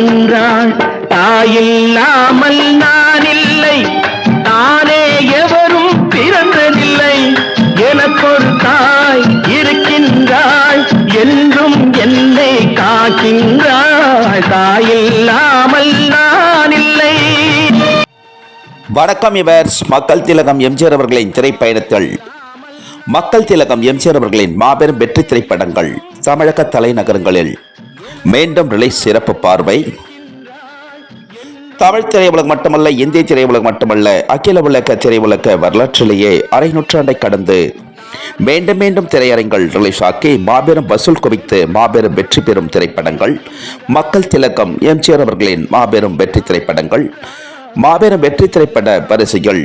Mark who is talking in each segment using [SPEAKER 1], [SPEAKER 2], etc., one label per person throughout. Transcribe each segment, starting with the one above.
[SPEAKER 1] என்றாள் தாயில்லாமல் நான் இல்லை தானே எவரும் பிறந்ததில்லை. எனக்கொரு தாய் இருக்கின்றாள். என்றும் என்னை காக்கின்றாள். தாயில்லாமல் நான் இல்லை
[SPEAKER 2] வணக்கம் இவர் மக்கள் திலகம் எம்ஜிஆர் அவர்களின் திரைப்பயணத்தில். மக்கள் திலகம் எம்ஜிஆர் அவர்களின் மாபெரும் வெற்றி திரைப்படங்கள். தமிழக தலைநகரங்களில். மீண்டும் ரிலீஸ் சிறப்பு பார்வை. தமிழ் திரையுலகம் மட்டுமல்ல இந்திய திரையுலகம் மட்டுமல்ல அகில உலக திரையுலக வரலாற்றிலேயே அரை நூற்றாண்டை கடந்து மீண்டும் மீண்டும் திரையரங்கள் ரிலீஸ் ஆக்கி மாபெரும் வசூல் குவித்து மாபெரும் வெற்றி பெறும் திரைப்படங்கள் மக்கள் திலக்கம் எம்ஜிஆர் அவர்களின் மாபெரும் வெற்றி திரைப்படங்கள் மாபெரும் வெற்றி திரைப்பட வரிசைகள்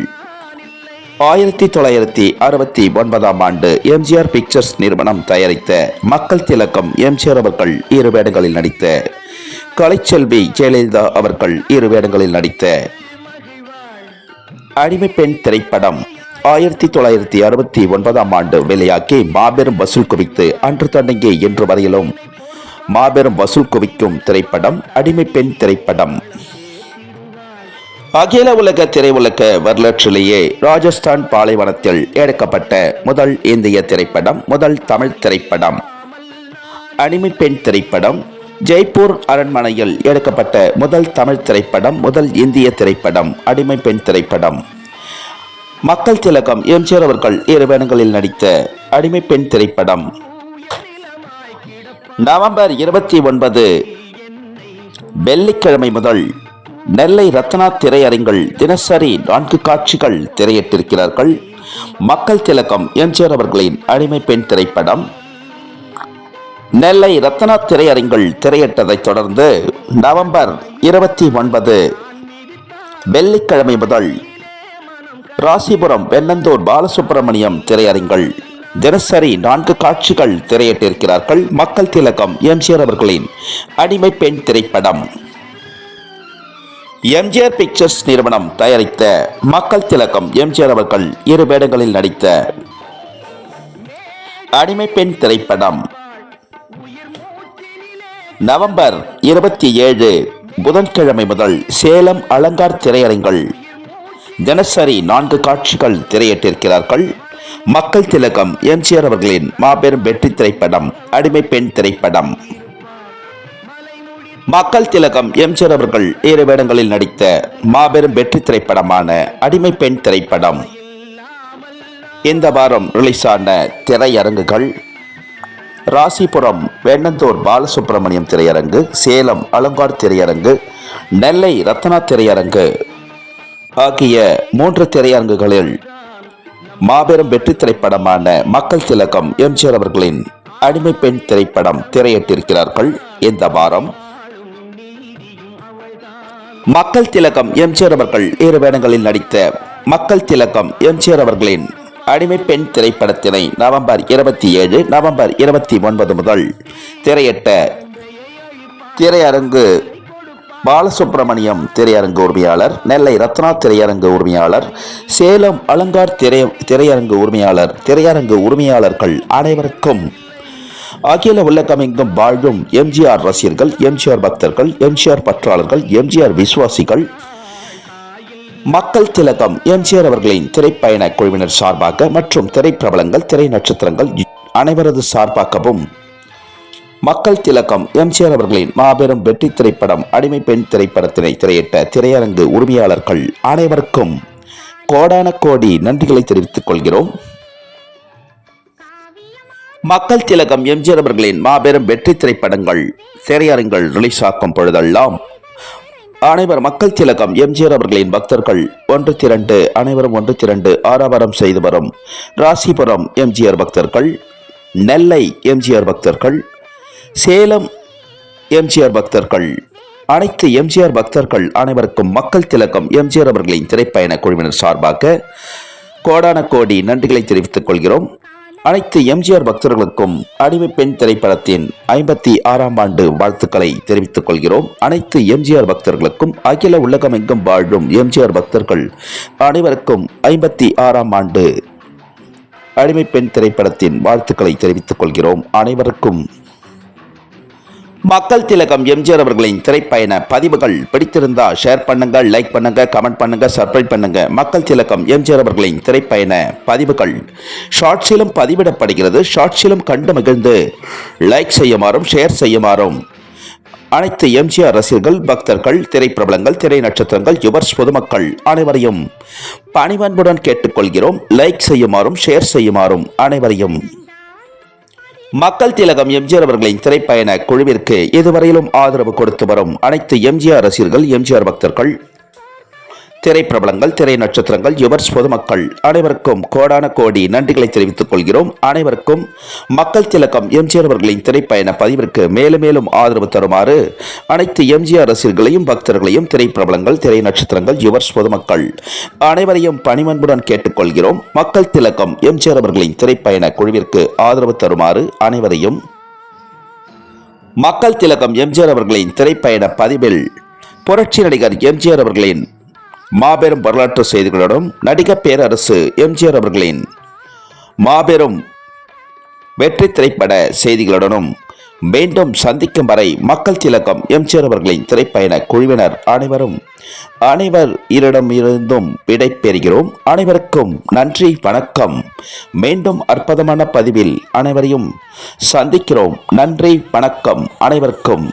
[SPEAKER 2] ஆயிரத்தி தொள்ளாயிரத்தி அறுபத்தி ஒன்பதாம் ஆண்டு எம்ஜிஆர் பிக்சர்ஸ் நிறுவனம் தயாரித்த மக்கள் திலக்கம் எம்ஜிஆர் அவர்கள் இரு வேடங்களில் நடித்த கலைச்செல்வி ஜெயலலிதா அவர்கள் இரு வேடங்களில் நடித்த அடிமை பெண் திரைப்படம் ஆயிரத்தி தொள்ளாயிரத்தி அறுபத்தி ஒன்பதாம் ஆண்டு வெளியாகி மாபெரும் வசூல் குவித்து அன்று தொடங்கி இன்று வரையிலும் மாபெரும் வசூல் குவிக்கும் திரைப்படம் அடிமை பெண் திரைப்படம். அகில உலக திரையுலக வரலாற்றிலேயே ராஜஸ்தான் பாலைவனத்தில் எடுக்கப்பட்ட முதல் இந்திய திரைப்படம் முதல் தமிழ் திரைப்படம். அனிமி பெண் திரைப்படம் ஜெய்ப்பூர் அரண்மனையில் எடுக்கப்பட்ட முதல் தமிழ் திரைப்படம் முதல் இந்திய திரைப்படம் அடிமை பெண் திரைப்படம். மக்கள் திலகம் எம்ஜிஆர் அவர்கள் இரு வேடங்களில் நடித்த அடிமை பெண் திரைப்படம். நவம்பர் இருபத்தி ஒன்பது வெள்ளிக்கிழமை முதல் நெல்லை ரத்னா திரையரங்கில் தினசரி நான்கு காட்சிகள் திரையிட்டிருக்கிறார்கள். மக்கள் திலக்கம் எம்ஜிஆர் அவர்களின் அடிமை பெண் திரைப்படம். நெல்லை ரத்னா திரையரங்கில் திரையிட்டதைத் தொடர்ந்து நவம்பர் இருபத்தி ஒன்பது வெள்ளிக்கிழமை முதல் ராசிபுரம் வெண்ணந்தூர் பாலசுப்பிரமணியம் திரையரங்கில் தினசரி நான்கு காட்சிகள் திரையிட்டிருக்கிறார்கள். மக்கள் திலகம் எம்ஜிஆர் அவர்களின் அடிமை பெண் திரைப்படம். எம்ஜிஆர் பிக்சர்ஸ் நிறுவனம் தயாரித்த மக்கள் திலகம் எம்ஜிஆர் அவர்கள் இரு வேடங்களில் நடித்த அடிமை பெண் திரைப்படம். நவம்பர் இருபத்தி ஏழு புதன்கிழமை முதல் சேலம் அலங்கார் திரையரங்கள் தினசரி நான்கு காட்சிகள் திரையிட்டிருக்கிறார்கள். மக்கள் திலகம் எம்ஜிஆர் அவர்களின் மாபெரும் வெற்றி திரைப்படம் அடிமை பெண் திரைப்படம். மக்கள் திலகம் எம்ஜிஆர் அவர்கள் ஏறு வேடங்களில் நடித்த மாபெரும் வெற்றி திரைப்படமான அடிமை பெண் திரைப்படம். இந்த வாரம் ரிலீஸான திரையரங்குகள் ராசிபுரம் வேண்ணந்தூர் பாலசுப்பிரமணியம் திரையரங்கு சேலம் அலங்கார் திரையரங்கு நெல்லை ரத்னா திரையரங்கு ஆகிய மூன்று திரையரங்குகளில் மாபெரும் வெற்றி திரைப்படமான மக்கள் திலகம் எம்ஜிஆர் அவர்களின் அடிமை பெண் திரைப்படம் திரையிட்டிருக்கிறார்கள். இந்த வாரம் மக்கள் திலகம் எம்ஜிஆர் அவர்கள் இரு வேடங்களில் நடித்த மக்கள் திலகம் எம்ஜிஆர் அவர்களின் அடிமை பெண் திரைப்படத்தினை நவம்பர் இருபத்தி ஏழு நவம்பர் இருபத்தி ஒன்பது முதல் திரையிட்ட திரையரங்கு பாலசுப்பிரமணியம் திரையரங்கு உரிமையாளர் நெல்லை ரத்னா திரையரங்கு உரிமையாளர் சேலம் அலங்கார் திரை திரையரங்கு உரிமையாளர் திரையரங்கு உரிமையாளர்கள் அனைவருக்கும் அகில உலகமெங்கும் வாழும் எம்ஜிஆர் ரசிகர்கள் எம்ஜிஆர் பக்தர்கள் எம்ஜிஆர் பற்றாளர்கள் எம்ஜிஆர் விசுவாசிகள் மக்கள் திலகம் எம்ஜிஆர் அவர்களின் திரைப்பயண குழுவினர் சார்பாக மற்றும் திரைப்பிரபலங்கள் திரை நட்சத்திரங்கள் அனைவரது சார்பாகவும் மக்கள் திலகம் எம்ஜிஆர் அவர்களின் மாபெரும் வெற்றி திரைப்படம் அடிமை பெண் திரைப்படத்தினை திரையிட்ட திரையரங்கு உரிமையாளர்கள் அனைவருக்கும் கோடான கோடி நன்றிகளை தெரிவித்துக் கொள்கிறோம். மக்கள் திலகம் எம்ஜிஆர் அவர்களின் மாபெரும் வெற்றி திரைப்படங்கள். திரையரங்கள் ரிலீஸ் ஆக்கும் பொழுதெல்லாம். அனைவர் மக்கள் திலகம் எம்ஜிஆர் அவர்களின் பக்தர்கள் ஒன்று திரண்டு அனைவரும் ஒன்று திரண்டு ஆரவாரம் செய்து வரும் ராசிபுரம் எம்ஜிஆர் பக்தர்கள் நெல்லை எம்ஜிஆர் பக்தர்கள் சேலம் எம்ஜிஆர் பக்தர்கள். அனைத்து எம்ஜிஆர் பக்தர்கள் அனைவருக்கும் மக்கள் திலகம் எம்ஜிஆர் அவர்களின் திரைப்பயண குழுவினர் சார்பாக கோடான கோடி நன்றிகளை தெரிவித்துக் கொள்கிறோம். அனைத்து எம்ஜிஆர் பக்தர்களுக்கும் அடிமை பெண் திரைப்படத்தின் ஐம்பத்தி ஆறாம் ஆண்டு வாழ்த்துக்களை தெரிவித்துக் கொள்கிறோம். அனைத்து எம்ஜிஆர் பக்தர்களுக்கும் அகில உலகமெங்கும் வாழும் எம்ஜிஆர் பக்தர்கள் அனைவருக்கும் ஐம்பத்தி ஆறாம் ஆண்டு அடிமை பெண் திரைப்படத்தின் வாழ்த்துக்களை தெரிவித்துக் கொள்கிறோம். அனைவருக்கும் மக்கள் திலகம் எம்ஜிஆர் அவர்களின் திரைப்பயண பதிவுகள் பிடித்திருந்தா ஷேர் பண்ணுங்க லைக் பண்ணுங்க கமெண்ட் பண்ணுங்க சப்ஸ்கிரைப் பண்ணுங்க. மக்கள் திலகம் எம்ஜிஆர் அவர்களின் திரைப்பயண பதிவுகள். ஷார்ட்ஸிலும் பதிவிடப்படுகிறது. ஷார்ட்ஸிலும் கண்டு மகிழ்ந்து லைக் செய்யுமாறும் ஷேர் செய்யுமாறும். அனைத்து எம்ஜிஆர் ரசிகர்கள் பக்தர்கள் திரைப்பிரபலங்கள் திரை நட்சத்திரங்கள் யுவர்ஸ் பொதுமக்கள் அனைவரையும் பணிவன்புடன் கேட்டுக்கொள்கிறோம். லைக் செய்யுமாறும் ஷேர் செய்யுமாறும் அனைவரையும் மக்கள் திலகம் எம்ஜிஆர் அவர்களின் திரைப்பயண குழுவிற்கு இதுவரையிலும் ஆதரவு கொடுத்து வரும் அனைத்து எம்ஜிஆர் ரசிகர்கள் எம்ஜிஆர் பக்தர்கள் திரைப்பிரபலங்கள் திரை நட்சத்திரங்கள் யுவர்ஸ் பொதுமக்கள் அனைவருக்கும் கோடான கோடி நன்றிகளை தெரிவித்துக் கொள்கிறோம். அனைவருக்கும் மக்கள் திலகம் எம்ஜிஆர் அவர்களின் திரைப்பயண பதிவிற்கு மேலும் மேலும் ஆதரவு தருமாறு அனைத்து எம்ஜிஆர் ரசிகர்களையும் பக்தர்களையும் திரைப்பிரபலங்கள் திரை நட்சத்திரங்கள் யுவர்ஸ் பொதுமக்கள் அனைவரையும் பணிமன்புடன் கேட்டுக்கொள்கிறோம். மக்கள் திலகம் எம்ஜிஆர் அவர்களின் திரைப்பயண குழுவிற்கு ஆதரவு தருமாறு அனைவரையும் மக்கள் திலகம் எம்ஜிஆர் அவர்களின் திரைப்பயண பதிவில் புரட்சி நடிகர் எம்ஜிஆர் அவர்களின் மாபெரும் வரலாற்று செய்திகளுடன் நடிகர் பேரரசு எம்ஜிஆர் அவர்களின் மாபெரும் வெற்றி திரைப்பட செய்திகளுடனும் மீண்டும் சந்திக்கும் வரை மக்கள் திலக்கம் எம்ஜிஆர் அவர்களின் திரைப்பயண குழுவினர் அனைவரும் அனைவர் இரிடமிருந்தும் விடை பெறுகிறோம். அனைவருக்கும் நன்றி வணக்கம். மீண்டும் அற்புதமான பதிவில் அனைவரையும் சந்திக்கிறோம். நன்றி வணக்கம். அனைவருக்கும்